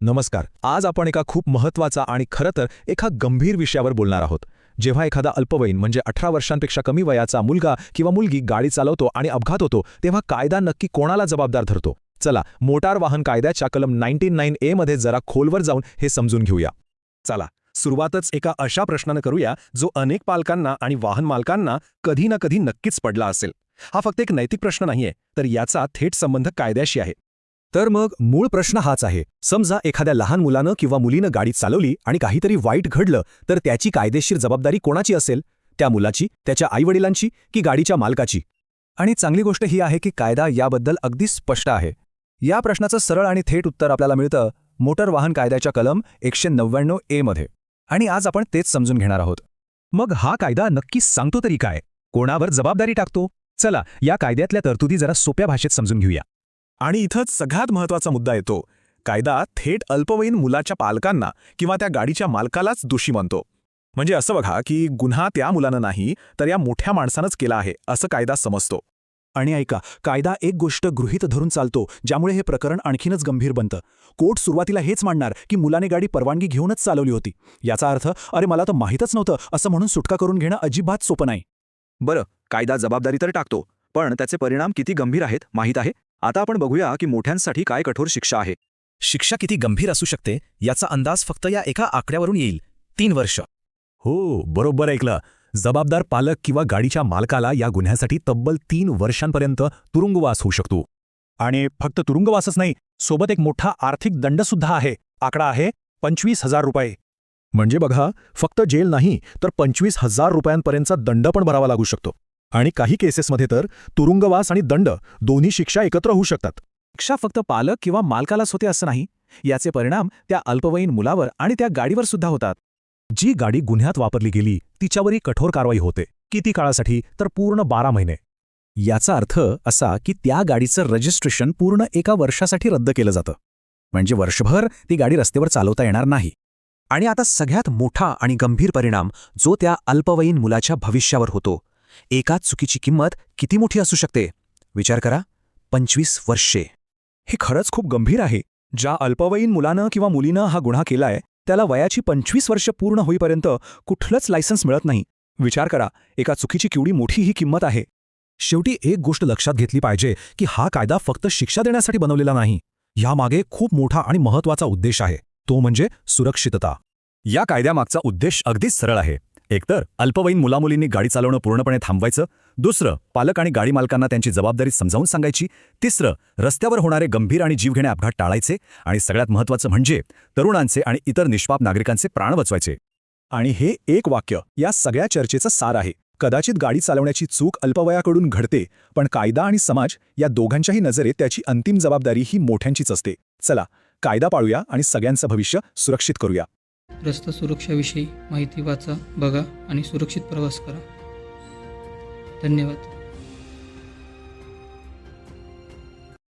नमस्कार. आज आपण एका खूप महत्त्वाचा आणि खरं तर एका गंभीर विषयावर बोलणार आहोत. जेव्हा एखादा अल्पवयीन म्हणजे अठरा वर्षांपेक्षा कमी वयाचा मुलगा किंवा मुलगी गाडी चालवतो आणि अपघात होतो तेव्हा कायदा नक्की कोणाला जबाबदार धरतो? चला मोटार वाहन कायद्याच्या कलम नाईन्टी नाईन ए मध्ये जरा खोलवर जाऊन हे समजून घेऊया. चला सुरुवातच एका अशा प्रश्नानं करूया जो अनेक पालकांना आणि वाहन मालकांना कधी ना कधी नक्कीच पडला असेल. हा फक्त एक नैतिक प्रश्न नाहीये तर याचा थेट संबंध कायद्याशी आहे. तर मग मूळ प्रश्न हाच आहे. समजा एखाद्या लहान मुलानं किंवा मुलीनं गाडी चालवली आणि काहीतरी वाईट घडलं तर त्याची कायदेशीर जबाबदारी कोणाची असेल? त्या मुलाची त्याच्या आईवडिलांची की गाडीच्या मालकाची? आणि चांगली गोष्ट ही आहे की कायदा याबद्दल अगदी स्पष्ट आहे. या प्रश्नाचं सरळ आणि थेट उत्तर आपल्याला मिळतं मोटर वाहन कायद्याच्या कलम एकशे नव्याण्णव ए मध्ये. आणि आज आपण तेच समजून घेणार आहोत. मग हा कायदा नक्की सांगतो तरी काय? कोणावर जबाबदारी टाकतो? चला या कायद्यातल्या तरतुदी जरा सोप्या भाषेत समजून घेऊया. आणि इथंच सगळ्यात महत्त्वाचा मुद्दा येतो. कायदा थेट अल्पवयीन मुलाच्या पालकांना किंवा त्या गाडीच्या मालकालाच दोषी मानतो. म्हणजे असं बघा की गुन्हा त्या मुलानं नाही तर या मोठ्या माणसानंच केला आहे असं कायदा समजतो. आणि ऐका कायदा एक गोष्ट गृहीत धरून चालतो ज्यामुळे हे प्रकरण आणखीनच गंभीर बनतं. कोर्ट सुरुवातीला हेच मांडणार की मुलाने गाडी परवानगी घेऊनच चालवली होती. याचा अर्थ अरे मला तर माहीतच नव्हतं असं म्हणून सुटका करून घेणं अजिबात सोपं नाही. बरं कायदा जबाबदारी तर टाकतो पण त्याचे परिणाम किती गंभीर आहेत माहीत आहे? आता आपण बघूया की मोठ्यांसाठी काय कठोर शिक्षा आहे. शिक्षा किती गंभीर असू शकते याचा अंदाज फक्त या एका आकड्यावरून येईल. तीन वर्ष. हो बरोबर ऐकलं. जबाबदार पालक किंवा गाडीच्या मालकाला या गुन्ह्यासाठी तब्बल तीन वर्षांपर्यंत तुरुंगवास होऊ शकतो. आणि फक्त तुरुंगवासच नाही सोबत एक मोठा आर्थिक दंडसुद्धा आहे. आकडा आहे पंचवीस हजार रुपये. म्हणजे बघा फक्त जेल नाही तर पंचवीस हजार रुपयांपर्यंतचा दंड पण भरावा लागू शकतो. आणि काही केसेसमध्ये तर तुरुंगवास आणि दंड दोन्ही शिक्षा एकत्र होऊ शकतात. शिक्षा फक्त पालक किंवा मालकालाच होते असं नाही. याचे परिणाम त्या अल्पवयीन मुलावर आणि त्या गाडीवर सुद्धा होतात. जी गाडी गुन्ह्यात वापरली गेली तिच्यावरही कठोर कारवाई होते. किती काळासाठी? तर पूर्ण बारा महिने. याचा अर्थ असा की त्या गाडीचं रजिस्ट्रेशन पूर्ण एका वर्षासाठी रद्द केलं जातं. म्हणजे वर्षभर ती गाडी रस्त्यावर चालवता येणार नाही. आणि आता सगळ्यात मोठा आणि गंभीर परिणाम जो त्या अल्पवयीन मुलाच्या भविष्यावर होतो एकाच चुकीची किंमत किती मोठी असू शकते? विचार करा. पंचवीस वर्षे. हे खरंच खूप गंभीर आहे. ज्या अल्पवयीन मुलानं किंवा मुलीनं हा गुन्हा केलाय त्याला वयाची पंचवीस वर्ष पूर्ण होईपर्यंत कुठलंच लायसन्स मिळत नाही. विचार करा. एका चुकीची केवढी मोठी ही किंमत आहे. शेवटी एक गोष्ट लक्षात घेतली पाहिजे की हा कायदा फक्त शिक्षा देण्यासाठी बनवलेला नाही. यामागे खूप मोठा आणि महत्त्वाचा उद्देश आहे. तो म्हणजे सुरक्षितता. या कायद्यामागचा उद्देश अगदीच सरळ आहे. एकतर अल्पवयीन मुलामुलींनी गाडी चालवणं पूर्णपणे थांबवायचं दुसरं पालक आणि गाडी मालकांना त्यांची जबाबदारी समजावून सांगायची तिसरं रस्त्यावर होणारे गंभीर आणि जीवघेणे अपघात टाळायचे आणि सगळ्यात महत्त्वाचं म्हणजे तरुणांचे आणि इतर निष्पाप नागरिकांचे प्राण वाचवायचे आणि हे एक वाक्य या सगळ्या चर्चेचं सार आहे. कदाचित गाडी चालवण्याची चूक अल्पवयाकडून घडते पण कायदा आणि समाज या दोघांच्याही नजरेत त्याची अंतिम जबाबदारी ही मोठ्यांचीच असते. चला कायदा पाळूया आणि सगळ्यांचं भविष्य सुरक्षित करूया. रस्ता सुरक्षाविषयी माहिती वाचा बघा आणि सुरक्षित प्रवास करा. धन्यवाद.